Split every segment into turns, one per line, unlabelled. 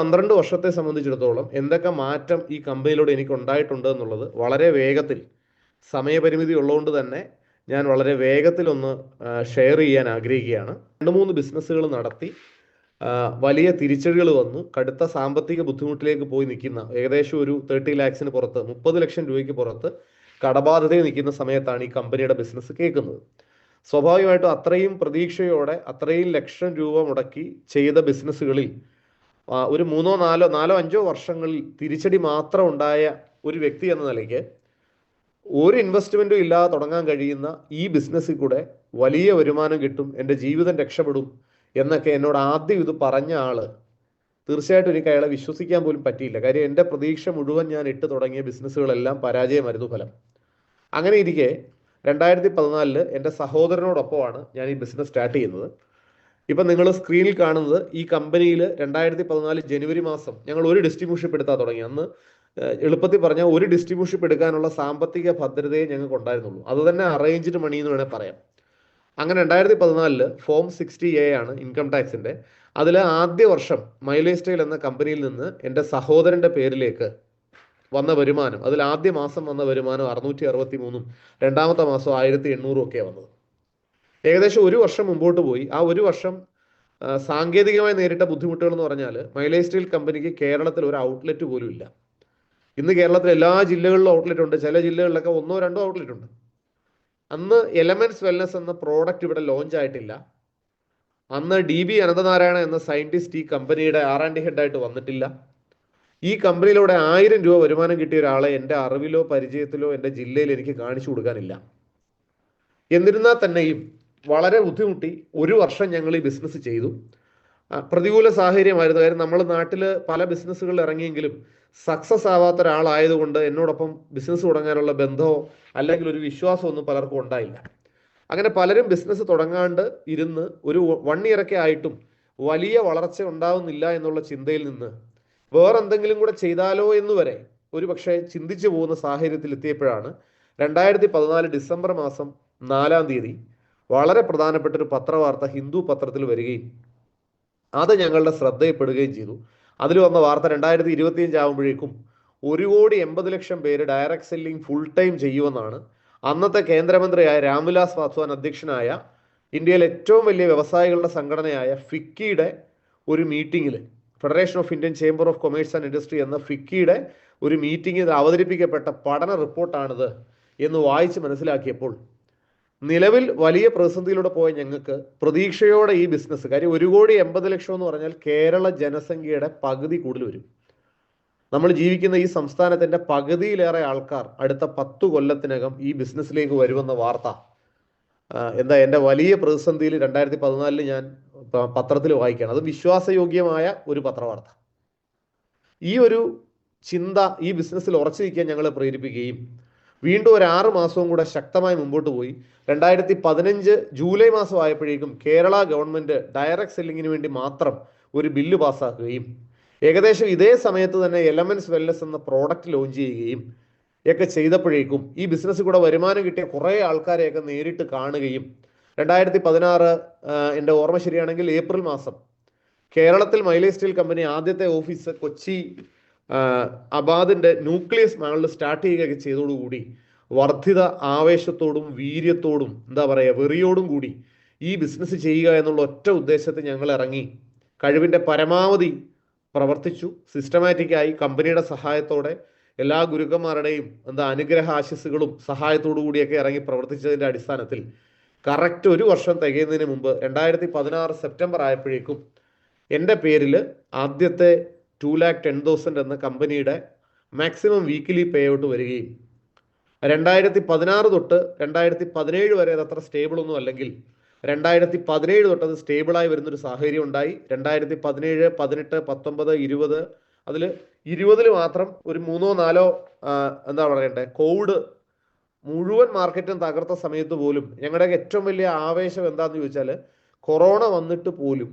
പന്ത്രണ്ട് വർഷത്തെ സംബന്ധിച്ചിടത്തോളം എന്തൊക്കെ മാറ്റം ഈ കമ്പനിയിലൂടെ എനിക്ക് ഉണ്ടായിട്ടുണ്ട് എന്നുള്ളത് വളരെ വേഗത്തിൽ സമയപരിമിതി ഉള്ളതുകൊണ്ട് തന്നെ ഞാൻ വളരെ വേഗത്തിൽ ഒന്ന് ഷെയർ ചെയ്യാൻ ആഗ്രഹിക്കുകയാണ്. രണ്ട് മൂന്ന് ബിസിനസ്സുകൾ നടത്തി വലിയ തിരിച്ചടികൾ വന്നു. കടുത്ത സാമ്പത്തിക ബുദ്ധിമുട്ടിലേക്ക് പോയി നിൽക്കുന്ന ഏകദേശം ഒരു തേർട്ടി ലാക്സിന് പുറത്ത് മുപ്പത് ലക്ഷം രൂപയ്ക്ക് പുറത്ത് കടബാധ്യതയിൽ നിൽക്കുന്ന സമയത്താണ് ഈ കമ്പനിയുടെ ബിസിനസ് കേൾക്കുന്നത്. സ്വാഭാവികമായിട്ടും അത്രയും പ്രതീക്ഷയോടെ അത്രയും ലക്ഷം രൂപ മുടക്കി ചെയ്ത ബിസിനസ്സുകളിൽ ഒരു മൂന്നോ നാലോ നാലോ അഞ്ചോ വർഷങ്ങളിൽ തിരിച്ചടി മാത്രം ഉണ്ടായ ഒരു വ്യക്തി എന്ന നിലയ്ക്ക് ഒരു ഇൻവെസ്റ്റ്മെന്റും ഇല്ലാതെ തുടങ്ങാൻ കഴിയുന്ന ഈ ബിസിനസ്സിൽ കൂടെ വലിയ വരുമാനം കിട്ടും എന്റെ ജീവിതം രക്ഷപ്പെടും എന്നൊക്കെ എന്നോട് ആദ്യം ഇത് പറഞ്ഞ ആൾ തീർച്ചയായിട്ടും എനിക്ക് അയാളെ വിശ്വസിക്കാൻ പോലും പറ്റിയില്ല. കാര്യം എന്റെ പ്രതീക്ഷ മുഴുവൻ ഞാൻ ഇട്ട് തുടങ്ങിയ ബിസിനസ്സുകളെല്ലാം പരാജയമായിരുന്നു ഫലം. അങ്ങനെ ഇരിക്കെ രണ്ടായിരത്തി പതിനാലിൽ എന്റെ സഹോദരനോടൊപ്പമാണ് ഞാൻ ഈ ബിസിനസ് സ്റ്റാർട്ട് ചെയ്യുന്നത്. ഇപ്പം നിങ്ങൾ സ്ക്രീനിൽ കാണുന്നത് ഈ കമ്പനിയിൽ രണ്ടായിരത്തി പതിനാല് ജനുവരി മാസം ഞങ്ങൾ ഒരു ഡിസ്ട്രിബ്യൂഷൻഷിപ്പ് എടുത്താൽ തുടങ്ങി. അന്ന് എളുപ്പത്തിൽ പറഞ്ഞാൽ ഒരു ഡിസ്ട്രിബ്യൂഷൻഷിപ്പ് എടുക്കാനുള്ള സാമ്പത്തിക ഭദ്രതയെ ഞങ്ങൾക്ക് ഉണ്ടായിരുന്നുള്ളൂ. അത് തന്നെ അറേഞ്ച്ഡ് മണി എന്ന് വേണേൽ പറയാം. അങ്ങനെ രണ്ടായിരത്തി പതിനാലിൽ ഫോം സിക്സ്റ്റി എ ആണ് ഇൻകം ടാക്സിന്റെ അതിൽ ആദ്യ വർഷം മൈലേജ് സ്റ്റൈൽ എന്ന കമ്പനിയിൽ നിന്ന് എന്റെ സഹോദരന്റെ പേരിലേക്ക് വന്ന വരുമാനം അതിൽ ആദ്യ മാസം വന്ന വരുമാനം അറുന്നൂറ്റി അറുപത്തി മൂന്നും രണ്ടാമത്തെ മാസം ആയിരത്തി എണ്ണൂറും ഒക്കെയാണ് വന്നത്. ഏകദേശം ഒരു വർഷം മുമ്പോട്ട് പോയി. ആ ഒരു വർഷം സാങ്കേതികമായി നേരിട്ട ബുദ്ധിമുട്ടുകൾ എന്ന് പറഞ്ഞാൽ മൈലേജ് സ്റ്റീൽ കമ്പനിക്ക് കേരളത്തിൽ ഒരു ഔട്ട്ലെറ്റ് പോലും ഇല്ല. ഇന്ന് കേരളത്തിലെ എല്ലാ ജില്ലകളിലും ഔട്ട്ലെറ്റ് ഉണ്ട്. ചില ജില്ലകളിലൊക്കെ ഒന്നോ രണ്ടോ ഔട്ട്ലെറ്റ് ഉണ്ട്. അന്ന് എലമെന്റ്സ് വെൽനസ് എന്ന പ്രോഡക്റ്റ് ഇവിടെ ലോഞ്ച് ആയിട്ടില്ല. അന്ന് ഡി ബി അനന്തനാരായണ എന്ന സയന്റിസ്റ്റ് ഈ കമ്പനിയുടെ ആർ ആൻഡ് ഹെഡ് ഹെഡായിട്ട് വന്നിട്ടില്ല. ഈ കമ്പനിയിലൂടെ ആയിരം രൂപ വരുമാനം കിട്ടിയ ഒരാളെ എന്റെ അറിവിലോ പരിചയത്തിലോ എന്റെ ജില്ലയിൽ എനിക്ക് കാണിച്ചു കൊടുക്കാനില്ല. എന്നിരുന്നാൽ തന്നെയും വളരെ ബുദ്ധിമുട്ടി. ഒരു വർഷം ഞങ്ങൾ ഈ ബിസിനസ് ചെയ്തു. പ്രതികൂല സാഹചര്യമായിരുന്നു. കാര്യം നമ്മൾ നാട്ടിൽ പല ബിസിനസ്സുകളിൽ ഇറങ്ങിയെങ്കിലും സക്സസ് ആവാത്ത ഒരാളായതുകൊണ്ട് എന്നോടൊപ്പം ബിസിനസ് തുടങ്ങാനുള്ള ബന്ധമോ അല്ലെങ്കിൽ ഒരു വിശ്വാസമോ ഒന്നും പലർക്കും ഉണ്ടായില്ല. അങ്ങനെ പലരും ബിസിനസ് തുടങ്ങാണ്ട് ഇരുന്ന് ഒരു വൺ ഇയറൊക്കെ ആയിട്ടും വലിയ വളർച്ച ഉണ്ടാവുന്നില്ല എന്നുള്ള ചിന്തയിൽ നിന്ന് വേറെന്തെങ്കിലും കൂടെ ചെയ്താലോ എന്ന് വരെ ഒരു പക്ഷേ ചിന്തിച്ചു പോകുന്ന സാഹചര്യത്തിൽ എത്തിയപ്പോഴാണ് രണ്ടായിരത്തി പതിനാല് ഡിസംബർ മാസം നാലാം തീയതി വളരെ പ്രധാനപ്പെട്ട ഒരു പത്രവാർത്ത ഹിന്ദു പത്രത്തിൽ വരികയും അത് ഞങ്ങളുടെ ശ്രദ്ധയിൽപ്പെടുകയും ചെയ്തു. അതിൽ വന്ന വാർത്ത രണ്ടായിരത്തി ഇരുപത്തിയഞ്ച് ആകുമ്പോഴേക്കും ഒരു കോടി എൺപത് ലക്ഷം പേര് ഡയറക്ട് സെല്ലിംഗ് ഫുൾ ടൈം ചെയ്യുമെന്നാണ് അന്നത്തെ കേന്ദ്രമന്ത്രിയായ രാംവിലാസ് പാസ്വാൻ അധ്യക്ഷനായ ഇന്ത്യയിലെ ഏറ്റവും വലിയ വ്യവസായികളുടെ സംഘടനയായ ഫിക്കിയുടെ ഒരു മീറ്റിംഗിൽ federation of Indian chamber of commerce and industry എന്ന ഫിക്കിയുടെ ഒരു മീറ്റിംഗിൽ അവതരിപ്പിക്കപ്പെട്ട പഠന റിപ്പോർട്ടാണിത് എന്ന് വായിച്ച് മനസ്സിലാക്കിയപ്പോൾ നിലവിൽ വലിയ പ്രതിസന്ധിയിലൂടെ പോയ ഞങ്ങൾക്ക് പ്രതീക്ഷയോടെ ഈ ബിസിനസ് കാര്യം ഒരു കോടി എൺപത് ലക്ഷം എന്ന് പറഞ്ഞാൽ കേരള ജനസംഖ്യയുടെ പകുതി കൂടുതൽ വരും. നമ്മൾ ജീവിക്കുന്ന ഈ സംസ്ഥാനത്തിന്റെ പകുതിയിലേറെ ആൾക്കാർ അടുത്ത പത്തു കൊല്ലത്തിനകം ഈ ബിസിനസ്സിലേക്ക് വരുമെന്ന വാർത്ത. എന്താ എന്റെ വലിയ പ്രതിസന്ധിയിൽ രണ്ടായിരത്തി പതിനാലിൽ ഞാൻ പത്രത്തിൽ വായിക്കുകയാണ്. അത് വിശ്വാസയോഗ്യമായ ഒരു പത്രവാർത്ത. ഈ ഒരു ചിന്ത ഈ ബിസിനസ്സിൽ ഉറച്ചു നിൽക്കാൻ ഞങ്ങളെ പ്രേരിപ്പിക്കുകയും വീണ്ടും ഒരു ആറ് മാസവും കൂടെ ശക്തമായി മുമ്പോട്ട് പോയി. രണ്ടായിരത്തി പതിനഞ്ച് ജൂലൈ മാസം ആയപ്പോഴേക്കും കേരള ഗവൺമെന്റ് ഡയറക്ട് സെല്ലിങ്ങിന് വേണ്ടി മാത്രം ഒരു ബില്ല് പാസ്സാക്കുകയും ഏകദേശം ഇതേ സമയത്ത് തന്നെ എലമെന്റ്സ് വെൽനസ് എന്ന പ്രോഡക്റ്റ് ലോഞ്ച് ചെയ്യുകയും ഒക്കെ ചെയ്തപ്പോഴേക്കും ഈ ബിസിനസ് കൂടെ വരുമാനം കിട്ടിയ കുറേ ആൾക്കാരെയൊക്കെ നേരിട്ട് കാണുകയും രണ്ടായിരത്തി പതിനാറ് എന്റെ ഓർമ്മ ശരിയാണെങ്കിൽ ഏപ്രിൽ മാസം കേരളത്തിൽ മൈലേജ് സ്റ്റീൽ കമ്പനി ആദ്യത്തെ ഓഫീസ് കൊച്ചി ആ, അബാദിന്റെ ന്യൂക്ലിയസ് മകളിൽ സ്റ്റാർട്ട് ചെയ്യുകയൊക്കെ ചെയ്തതോടുകൂടി വർദ്ധിത ആവേശത്തോടും വീര്യത്തോടും എന്താ പറയുക വെറിയോടും കൂടി ഈ ബിസിനസ് ചെയ്യുക എന്നുള്ള ഒറ്റ ഉദ്ദേശത്തിൽ ഞങ്ങൾ ഇറങ്ങി. കഴിവിന്റെ പരമാവധി പ്രവർത്തിച്ചു. സിസ്റ്റമാറ്റിക്കായി കമ്പനിയുടെ സഹായത്തോടെ എല്ലാ ഗുരുക്കന്മാരുടെയും എന്താ അനുഗ്രഹ ആശസ്സുകളും സഹായത്തോടു കൂടിയൊക്കെ ഇറങ്ങി പ്രവർത്തിച്ചതിന്റെ അടിസ്ഥാനത്തിൽ കറക്റ്റ് ഒരു വർഷം തികയുന്നതിന് മുമ്പ് രണ്ടായിരത്തി പതിനാറ് സെപ്റ്റംബർ ആയപ്പോഴേക്കും എന്റെ പേരിൽ ആദ്യത്തെ ടു ലാക്ക് ടെൻ തൗസൻഡ് എന്ന കമ്പനിയുടെ മാക്സിമം വീക്കിലി പേ ഔട്ട് വരികയും രണ്ടായിരത്തി പതിനാറ് തൊട്ട് രണ്ടായിരത്തി പതിനേഴ് വരെ അത് അത്ര സ്റ്റേബിൾ ഒന്നും അല്ലെങ്കിൽ രണ്ടായിരത്തി പതിനേഴ് തൊട്ട് അത് സ്റ്റേബിളായി വരുന്നൊരു സാഹചര്യം ഉണ്ടായി. രണ്ടായിരത്തി പതിനേഴ് പതിനെട്ട് പത്തൊമ്പത് ഇരുപത് അതിൽ ഇരുപതിൽ മാത്രം ഒരു മൂന്നോ നാലോ എന്താ പറയണ്ടേ കോവിഡ് മുഴുവൻ മാർക്കറ്റും തകർത്ത സമയത്ത് പോലും ഞങ്ങളുടെ ഏറ്റവും വലിയ ആവേശം എന്താന്ന് ചോദിച്ചാൽ കൊറോണ വന്നിട്ട് പോലും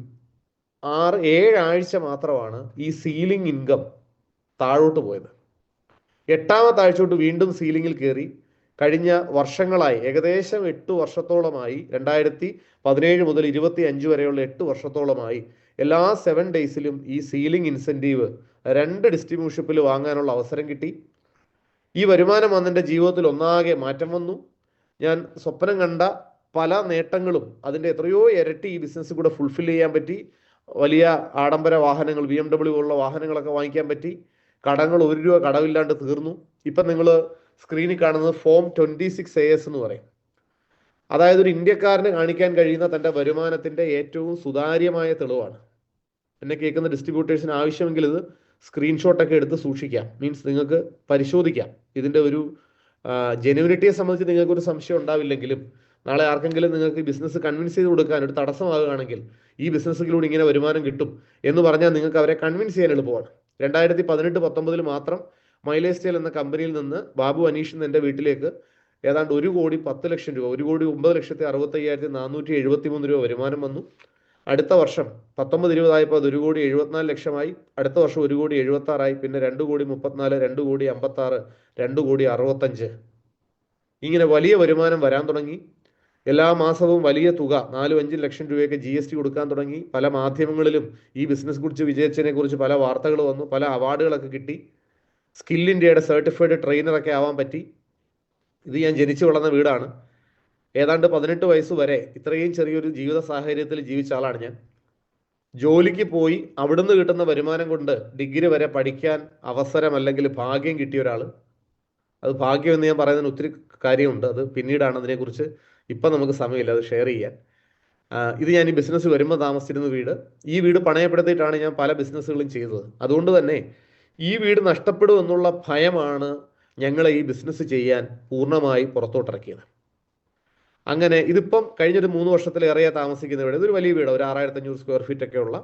ആറ് ഏഴാഴ്ച മാത്രമാണ് ഈ സീലിംഗ് ഇൻകം താഴോട്ട് പോയത്. എട്ടാമത്തെ ആഴ്ച വീണ്ടും സീലിംഗിൽ കയറി. കഴിഞ്ഞ വർഷങ്ങളായി ഏകദേശം എട്ട് വർഷത്തോളമായി രണ്ടായിരത്തി പതിനേഴ് മുതൽ ഇരുപത്തി അഞ്ച് വരെയുള്ള എട്ട് വർഷത്തോളമായി എല്ലാ സെവൻ ഡേയ്സിലും ഈ സീലിംഗ് ഇൻസെന്റീവ് രണ്ട് ഡിസ്ട്രിബ്യൂഷിപ്പിൽ വാങ്ങാനുള്ള അവസരം കിട്ടി. ഈ വരുമാനം വന്നെന്റെ ജീവിതത്തിൽ ഒന്നാകെ മാറ്റം വന്നു. ഞാൻ സ്വപ്നം കണ്ട പല നേട്ടങ്ങളും അതിന്റെ എത്രയോ ഇരട്ടി ഈ ബിസിനസ് കൂടെ ഫുൾഫിൽ ചെയ്യാൻ പറ്റി. വലിയ ആഡംബര വാഹനങ്ങൾ ബി എം ഡബ്ല്യു പോലുള്ള വാഹനങ്ങളൊക്കെ വാങ്ങിക്കാൻ പറ്റി. കടങ്ങൾ ഒരു രൂപ കടവില്ലാണ്ട് തീർന്നു. ഇപ്പം നിങ്ങൾ സ്ക്രീനിൽ കാണുന്നത് form twenty six A S എന്ന് പറയും. അതായത് ഒരു ഇന്ത്യക്കാരന് കാണിക്കാൻ കഴിയുന്ന തന്റെ വരുമാനത്തിന്റെ ഏറ്റവും സുതാര്യമായ തെളിവാണ്. എന്നെ കേൾക്കുന്ന ഡിസ്ട്രിബ്യൂട്ടേഴ്സിന് ആവശ്യമെങ്കിൽ ഇത് സ്ക്രീൻഷോട്ടൊക്കെ എടുത്ത് സൂക്ഷിക്കാം. മീൻസ് നിങ്ങൾക്ക് പരിശോധിക്കാം. ഇതിന്റെ ഒരു ജെനുവിനിറ്റിയെ സംബന്ധിച്ച് നിങ്ങൾക്കൊരു സംശയം ഉണ്ടാവില്ലെങ്കിലും നാളെ ആർക്കെങ്കിലും നിങ്ങൾക്ക് ബിസിനസ് കൺവിൻസ് ചെയ്ത് കൊടുക്കാൻ ഒരു തടസ്സമാകുകയാണെങ്കിൽ ഈ ബിസിനസ്സിലൂടെ ഇങ്ങനെ വരുമാനം കിട്ടും എന്ന് പറഞ്ഞാൽ നിങ്ങൾക്ക് അവരെ കൺവിൻസ് ചെയ്യാൻ എളുപ്പമാണ്. രണ്ടായിരത്തി പതിനെട്ട് പത്തൊമ്പതിൽ മാത്രം മൈലേജ് സ്റ്റൈൽ എന്ന കമ്പനിയിൽ നിന്ന് ബാബു അനീഷ് എന്ന് എന്റെ വീട്ടിലേക്ക് ഏതാണ്ട് ഒരു കോടി പത്ത് ലക്ഷം രൂപ ഒരു കോടി ഒമ്പത് ലക്ഷത്തി അറുപത്തയ്യായിരത്തി നാനൂറ്റി എഴുപത്തി മൂന്ന് രൂപ വരുമാനം വന്നു. അടുത്ത വർഷം പത്തൊമ്പത് ഇരുപതായപ്പോൾ അത് ഒരു കോടി എഴുപത്തിനാല് ലക്ഷമായി. അടുത്ത വർഷം ഒരു കോടി എഴുപത്തി ആറായി പിന്നെ രണ്ട് കോടി മുപ്പത്തിനാല് രണ്ട് കോടി അമ്പത്തി ആറ് രണ്ട് കോടി അറുപത്തഞ്ച്. ഇങ്ങനെ വലിയ വരുമാനം വരാൻ തുടങ്ങി. എല്ലാ മാസവും വലിയ തുക നാലും അഞ്ചും ലക്ഷം രൂപയൊക്കെ ജി എസ് ടി കൊടുക്കാൻ തുടങ്ങി. പല മാധ്യമങ്ങളിലും ഈ ബിസിനസ് കുറിച്ച് വിജയിച്ചതിനെ കുറിച്ച് പല വാർത്തകൾ വന്നു. പല അവാർഡുകളൊക്കെ കിട്ടി. സ്കിൽ ഇന്ത്യയുടെ സർട്ടിഫൈഡ് ട്രെയിനറൊക്കെ ആവാൻ പറ്റി. ഇത് ഞാൻ ജനിച്ചു വളർന്ന വീടാണ്. ഏതാണ്ട് പതിനെട്ട് വയസ്സ് വരെ ഇത്രയും ചെറിയൊരു ജീവിത സാഹചര്യത്തിൽ ജീവിച്ച ആളാണ് ഞാൻ. ജോലിക്ക് പോയി അവിടുന്ന് കിട്ടുന്ന വരുമാനം കൊണ്ട് ഡിഗ്രി വരെ പഠിക്കാൻ അവസരം അല്ലെങ്കിൽ ഭാഗ്യം കിട്ടിയ ഒരാൾ അത് ഭാഗ്യം എന്ന് ഞാൻ പറയുന്നതിന് ഒത്തിരി കാര്യമുണ്ട്. അത് പിന്നീടാണ് അതിനെക്കുറിച്ച് ഇപ്പം നമുക്ക് സമയമില്ല അത് ഷെയർ ചെയ്യാൻ. ഇത് ഞാൻ ഈ ബിസിനസ് വരുമ്പോൾ താമസിച്ചിരുന്ന വീട്. ഈ വീട് പണയപ്പെടുത്തിയിട്ടാണ് ഞാൻ പല ബിസിനസ്സുകളും ചെയ്തത്. അതുകൊണ്ട് തന്നെ ഈ വീട് നഷ്ടപ്പെടും എന്നുള്ള ഭയമാണ് ഞങ്ങളെ ഈ ബിസിനസ് ചെയ്യാൻ പൂർണമായി പുറത്തോട്ടിറക്കിയത്. അങ്ങനെ ഇതിപ്പം കഴിഞ്ഞൊരു മൂന്ന് വർഷത്തിലേറെയാ താമസിക്കുന്ന വീട്. ഇതൊരു വലിയ വീട്. ഒരു ആറായിരത്തി അഞ്ഞൂറ് സ്ക്വയർ ഫീറ്റ് ഒക്കെ ഉള്ള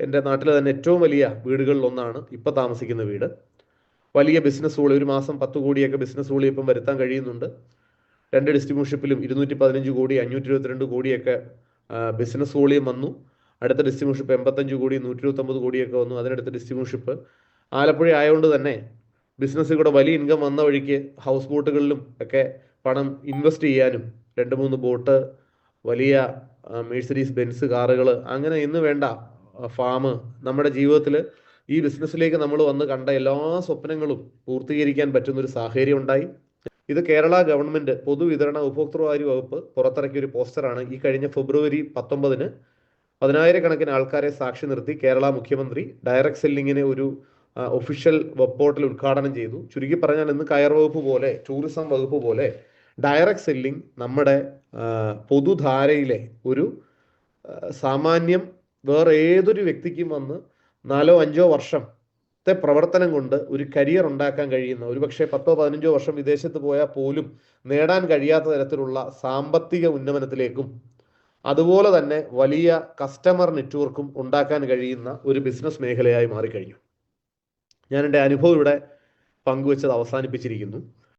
എന്റെ നാട്ടിലെ തന്നെ ഏറ്റവും വലിയ വീടുകളിൽ ഒന്നാണ് ഇപ്പം താമസിക്കുന്ന വീട്. വലിയ ബിസിനസ് വോളി ഒരു മാസം പത്ത് കോടിയൊക്കെ ബിസിനസ് വോളി ഇപ്പം വരുത്താൻ കഴിയുന്നുണ്ട്. രണ്ട് ഡിസ്ട്രിബ്യൂഷിപ്പിലും ഇരുന്നൂറ്റി പതിനഞ്ച് കോടി അഞ്ഞൂറ്റി ഇരുപത്തിരണ്ട് കോടിയൊക്കെ ബിസിനസ് വോളിയം വന്നു. അടുത്ത ഡിസ്ട്രിബ്യൂഷിപ്പ് എൺപത്തഞ്ച് കോടി നൂറ്റി ഇരുപത്തൊമ്പത് കോടിയൊക്കെ വന്നു. അതിനടുത്ത ഡിസ്ട്രിബ്യൂഷിപ്പ് ആലപ്പുഴ ആയതുകൊണ്ട് തന്നെ ബിസിനസ്സിലൂടെ വലിയ ഇൻകം വന്ന വഴിക്ക് ഹൗസ് ബോട്ടുകളിലും ഒക്കെ പണം ഇൻവെസ്റ്റ് ചെയ്യാനും രണ്ട് മൂന്ന് ബോട്ട് വലിയ മേഴ്സറീസ് ബെൻസ് കാറുകൾ അങ്ങനെ ഇന്ന് വേണ്ട ഫാം നമ്മുടെ ജീവിതത്തിൽ ഈ ബിസിനസ്സിലേക്ക് നമ്മൾ വന്ന് കണ്ട എല്ലാ സ്വപ്നങ്ങളും പൂർത്തീകരിക്കാൻ പറ്റുന്ന ഒരു സാഹചര്യം ഉണ്ടായി. ഇത് കേരള ഗവൺമെന്റ് പൊതുവിതരണ ഉപഭോക്തൃകാര്യ വകുപ്പ് പുറത്തിറക്കിയ ഒരു പോസ്റ്ററാണ് ഈ കഴിഞ്ഞ ഫെബ്രുവരി പത്തൊമ്പതിന് പതിനായിരക്കണക്കിന് ആൾക്കാരെ സാക്ഷി നിർത്തി കേരള മുഖ്യമന്ത്രി ഡയറക്ട് സെല്ലിങ്ങിനെ ഒരു ഒഫീഷ്യൽ വെബ് പോർട്ടൽ ഉദ്ഘാടനം ചെയ്തു. ചുരുക്കി പറഞ്ഞാൽ ഇന്ന് കയർ വകുപ്പ് പോലെ ടൂറിസം വകുപ്പ് പോലെ ഡയറക്ട് സെല്ലിംഗ് നമ്മുടെ പൊതുധാരയിലെ ഒരു സാമാന്യം വേറെ ഏതൊരു വ്യക്തിക്കും വന്ന് നാലോ അഞ്ചോ വർഷത്തെ പ്രവർത്തനം കൊണ്ട് ഒരു കരിയർ ഉണ്ടാക്കാൻ കഴിയുന്ന ഒരു പക്ഷേ പത്തോ പതിനഞ്ചോ വർഷം വിദേശത്ത് പോയാൽ പോലും നേടാൻ കഴിയാത്ത തരത്തിലുള്ള സാമ്പത്തിക ഉന്നമനത്തിലേക്കും അതുപോലെ തന്നെ വലിയ കസ്റ്റമർ നെറ്റ്വർക്കും ഉണ്ടാക്കാൻ കഴിയുന്ന ഒരു ബിസിനസ് മേഖലയായി മാറിക്കഴിഞ്ഞു. ഞാൻ എന്റെ അനുഭവം ഇവിടെ പങ്കുവച്ചത് അവസാനിപ്പിച്ചിരിക്കുന്നു.